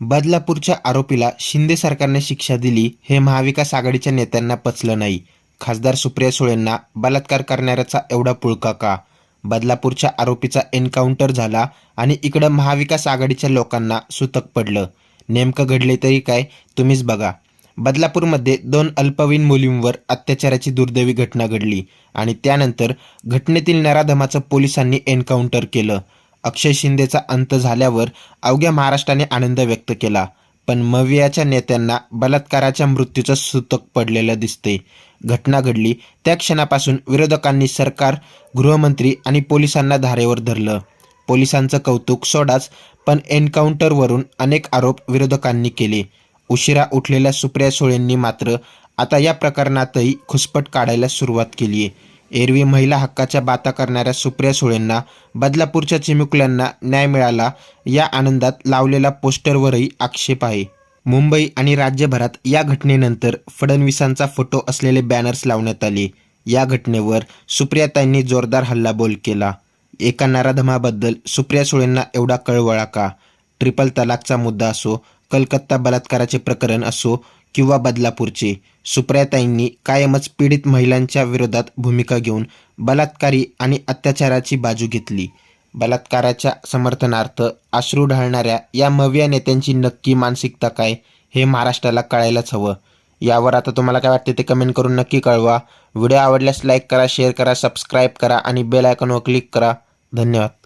बदलापूरच्या आरोपीला शिंदे सरकारने शिक्षा दिली हे महाविकास आघाडीच्या नेत्यांना पचलं नाही. खासदार सुप्रिया सुळेंना बलात्कार करणाऱ्याचा एवढा पुळका का? बदलापूरच्या आरोपीचा एन्काउंटर झाला आणि इकडं महाविकास आघाडीच्या लोकांना सुतक पडलं. नेमकं घडले तरी काय तुम्हीच बघा. बदलापूरमध्ये दोन अल्पवयीन मुलींवर अत्याचाराची दुर्दैवी घटना घडली आणि त्यानंतर घटनेतील नराधमाचं पोलिसांनी एन्काउंटर केलं. अक्षय शिंदेचा अंत झाल्यावर अवघ्या महाराष्ट्राने आनंद व्यक्त केला. पण मवियाच्या नेत्यांना बलात्काराच्या मृत्यूचं सूतक पडलेलं दिसते घटना घडली त्या क्षणापासून विरोधकांनी सरकार गृहमंत्री आणि पोलिसांना धारेवर धरलं. पोलिसांचं कौतुक सोडाच पण एन्काउंटरवरून अनेक आरोप विरोधकांनी केले. उशिरा उठलेल्या सुप्रिया सुळेंनी मात्र आता या प्रकरणातही खुसपट काढायला सुरुवात केली आहे एरवी महिला हक्काच्या बाता करणाऱ्या सुप्रिया सुळेंना बदलापूरच्या चिमुकल्यांना न्याय मिळाला या आनंदात लावलेला पोस्टरवरही आक्षेप आहे. मुंबई आणि राज्यभरात या घटनेनंतर फडणवीसांचा फोटो असलेले बॅनर्स लावण्यात आले. या घटनेवर सुप्रियाताईंनी जोरदार हल्लाबोल केला. एका नराधमाबद्दल सुप्रिया सुळेंना एवढा कळवळा का? ट्रिपल तलाकचा मुद्दा असो कलकत्ता बलात्काराचे प्रकरण असो किंवा बदलापूरचे. सुप्रियाताईंनी कायमच पीडित महिलांच्या विरोधात भूमिका घेऊन बलात्कारी आणि अत्याचाराची बाजू घेतली. बलात्काराच्या समर्थनार्थ अश्रू ढाळणाऱ्या या मविया नेत्यांची नक्की मानसिकता काय हे महाराष्ट्राला कळायलाच हवं. यावर आता तुम्हाला काय वाटते ते कमेंट करून नक्की कळवा. व्हिडिओ आवडल्यास लाईक करा शेअर करा सबस्क्राईब करा आणि बेल आयकॉनवर क्लिक करा. धन्यवाद.